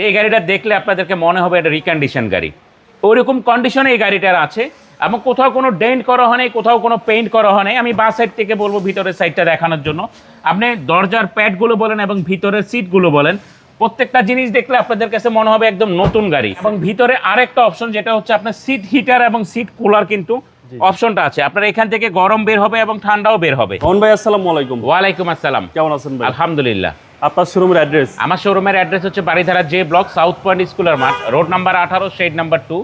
যে এই গাড়িটা দেখলে আপনাদেরকে মনে হবে এটা রিকন্ডিশন গাড়ি। ওইরকম কন্ডিশনে এই গাড়িটার আছে এবং কোথাও কোনো ডেন্ট করা হয় নাই কোথাও কোনো পেইন্ট করা হয় নাই। আমি বাস সাইড থেকে বলব ভিতরের সাইডটা দেখানোর জন্য। আপনি দরজার প্যাডগুলো বলেন এবং ভিতরের সিটগুলো বলেন। প্রত্যেকটা জিনিস দেখলে আপনাদের কাছে মনে হবে একদম নতুন গাড়ি। এবং ভিতরে আরেকটা অপশন যেটা হচ্ছে আপনার সিট হিটার এবং সিট কুলার কিন্তু অপশনটা আছে। আপনার এখান থেকে গরম বের হবে এবং ঠান্ডাও বের হবে। ভাই আসসালামু আলাইকুম। ওয়ালাইকুম আসসালাম। কেমন আছেন ভাই? আলহামদুলিল্লাহ। আপনার শোরুমের অ্যাড্রেস আমার শোরুমের অ্যাড্রেস হচ্ছে Baridhara J block South Point স্কুলের মাঠ রোড নাম্বার আঠারো শেড নাম্বার টু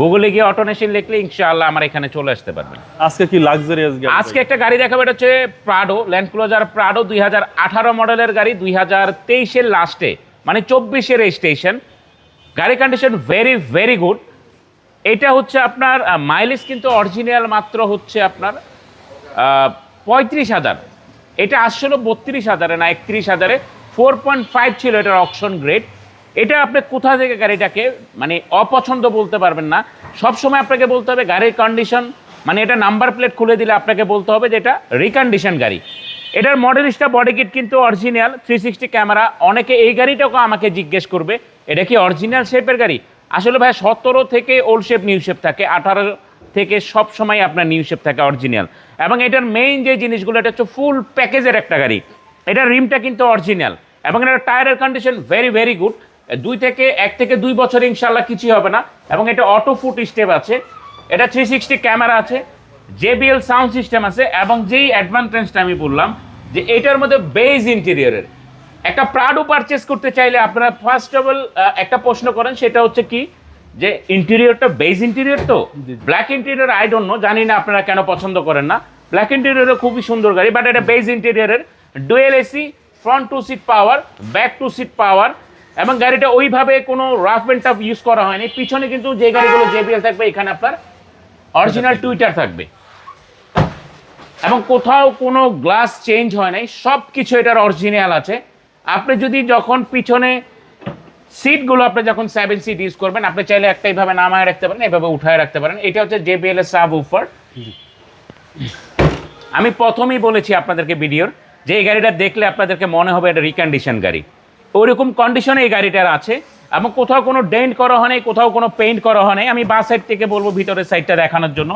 গুগলে গিয়ে অটোনেশন লিখলে ইনশাআল্লাহ আমার এখানে চলে আসতে পারবেন। আজকে কি লাক্সারিয়াস গাড়ি আজকে একটা গাড়ি দেখাবো এটা হচ্ছে প্রাডো ল্যান্ড ক্লোজার প্রাডো দুই হাজার আঠারো মডেলের গাড়ি দুই হাজার তেইশের লাস্টে মানে চব্বিশের রেজিস্ট্রেশন গাড়ি কন্ডিশন ভেরি ভেরি গুড এটা হচ্ছে আপনার মাইলেজ কিন্তু অরিজিনাল মাত্র হচ্ছে আপনার পঁয়ত্রিশ হাজার। এটা আসছিল বত্রিশ হাজারে না একত্রিশ হাজারে। ফোর পয়েন্ট ফাইভ ছিল এটার অপশন গ্রেড এটা আপনি কোথা থেকে গাড়িটাকে মানে অপছন্দ বলতে পারবেন না। সব সময় আপনাকে বলতে হবে গাড়ির কন্ডিশন মানে এটা নাম্বার প্লেট খুলে দিলে আপনাকে বলতে হবে যে এটা রিকন্ডিশন গাড়ি। এটার মডেলিস্টটা বডি কিট কিন্তু অরিজিনাল থ্রি সিক্সটি ক্যামেরা অনেকে এই গাড়িটাকেও আমাকে জিজ্ঞেস করবে, এটা কি অরিজিনাল শেপের গাড়ি? আসলে ভাই, সতেরো থেকে ওল্ড শেপ নিউ শেপ থাকে, আঠারো থেকে সব সময় আপনার নিউ শেপ থাকে অরিজিনাল এবং এটার মেইন যে জিনিসগুলো, এটা হচ্ছে ফুল প্যাকেজের একটা গাড়ি। এটার রিমটা কিন্তু অরিজিনাল এবং এটার টায়ারের কন্ডিশন ভেরি ভেরি গুড দুই থেকে এক থেকে দুই বছর ইনশাল্লাহ কিছুই হবে না এবং এটা অটো ফুট স্টেপ আছে। এটা থ্রি সিক্সটি ক্যামেরা আছে জেবিএল সাউন্ড সিস্টেম আছে এবং যেই অ্যাডভান্টেজটা আমি বললাম যে এটার মধ্যে বেজ ইন্টেরিয়রের একটা প্রাডো পারচেস করতে চাইলে আপনারা ফার্স্ট অফ অল একটা প্রশ্ন করেন সেটা হচ্ছে কি? যে ইন্টেরিয়রটা বেজ ইন্টেরিয়র তো? Black interior I don't know জানি না আপনারা কেন পছন্দ করেন না। ব্ল্যাক ইন্টেরিয়রও খুবই সুন্দর গাড়ি বাট এটা beige ইন্টেরিয়রের dual AC front two seat power back two seat power এবং গাড়িটা ওইভাবে কোনো রাফ এন্ড টাফ ইউজ করা হয়নি। পিছনে কিন্তু যে গাড়িগুলো জেবিএল থাকবে এখানে আপনার অরিজিনাল টুইটার থাকবে। এবং কোথাও কোনো গ্লাস চেঞ্জ হয় নাই সব কিছু এটার অরিজিনাল আছে। আপনি যদি যখন পিছনে সিটগুলো আপনি যখন সেভেন সিট ইউজ করবেন আপনি চাইলে একটা এইভাবে নামায় রাখতে পারেন এভাবে উঠায় রাখতে পারেন। এটা হচ্ছে জেবিএল এর সাব উফার আমি প্রথমেই বলেছি আপনাদেরকে ভিডিওর যে এই গাড়িটা দেখলে আপনাদেরকে মনে হবে এটা রিকন্ডিশন গাড়ি। ওইরকম কন্ডিশনে এই গাড়িটার আছে এবং কোথাও কোনো ডেন্ট করা হয় নাই কোথাও কোনো পেইন্ট করা হয় নাই। আমি বাস সাইড থেকে বলব ভিতরের সাইডটা দেখানোর জন্য।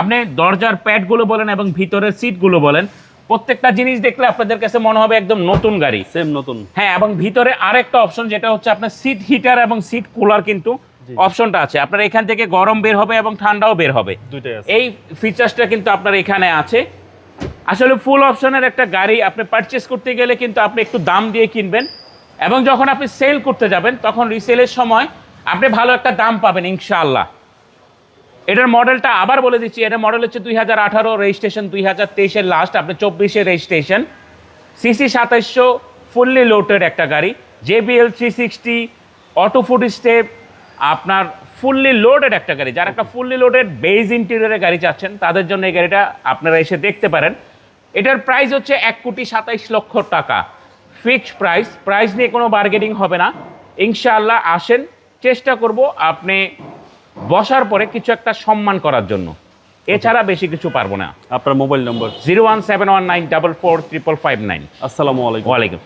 আপনি দরজার প্যাডগুলো বলেন এবং ভিতরের সিটগুলো বলেন। প্রত্যেকটা জিনিস দেখলে আপনাদের কাছে মনে হবে একদম নতুন গাড়ি। সেম নতুন। হ্যাঁ এবং ভিতরে আরেকটা অপশন যেটা হচ্ছে আপনার সিট হিটার এবং সিট কুলার কিন্তু অপশনটা আছে। আপনার এখান থেকে গরম বের হবে এবং ঠান্ডাও বের হবে। এই ফিচার্সটা কিন্তু আপনার এখানে আছে। আসলে ফুল অপশনের একটা গাড়ি আপনি পারচেস করতে গেলে কিন্তু আপনি একটু দাম দিয়ে কিনবেন এবং যখন আপনি সেল করতে যাবেন তখন রিসেলের সময় আপনি ভালো একটা দাম পাবেন ইনশাআল্লাহ। এটার মডেলটা আবার বলে দিচ্ছি এটার মডেল হচ্ছে দুই হাজার আঠারো রেজিস্ট্রেশন দুই হাজার তেইশের লাস্ট আপনি চব্বিশের রেজিস্ট্রেশন সিসি সাতাইশশো ফুললি লোডেড একটা গাড়ি। JBL three sixty auto foot step আপনার ফুললি লোডেড একটা গাড়ি। যারা একটা ফুললি লোডেড বেজ ইন্টেরিয়রের গাড়ি চাচ্ছেন তাদের জন্য এই গাড়িটা আপনারা এসে দেখতে পারেন। এটার প্রাইস হচ্ছে এক কোটি সাতাইশ লক্ষ টাকা। ফিক্সড প্রাইস প্রাইস নিয়ে কোনো বার্গেনিং হবে না। ইনশাআল্লাহ আসেন চেষ্টা করব আপনি বসার পরে কিছু একটা সম্মান করার জন্য। এছাড়া বেশি কিছু পারব না। আপনার mobile number zero one seven one nine double four triple five nine. আসসালামু আলাইকুম। ওয়ালাইকুম।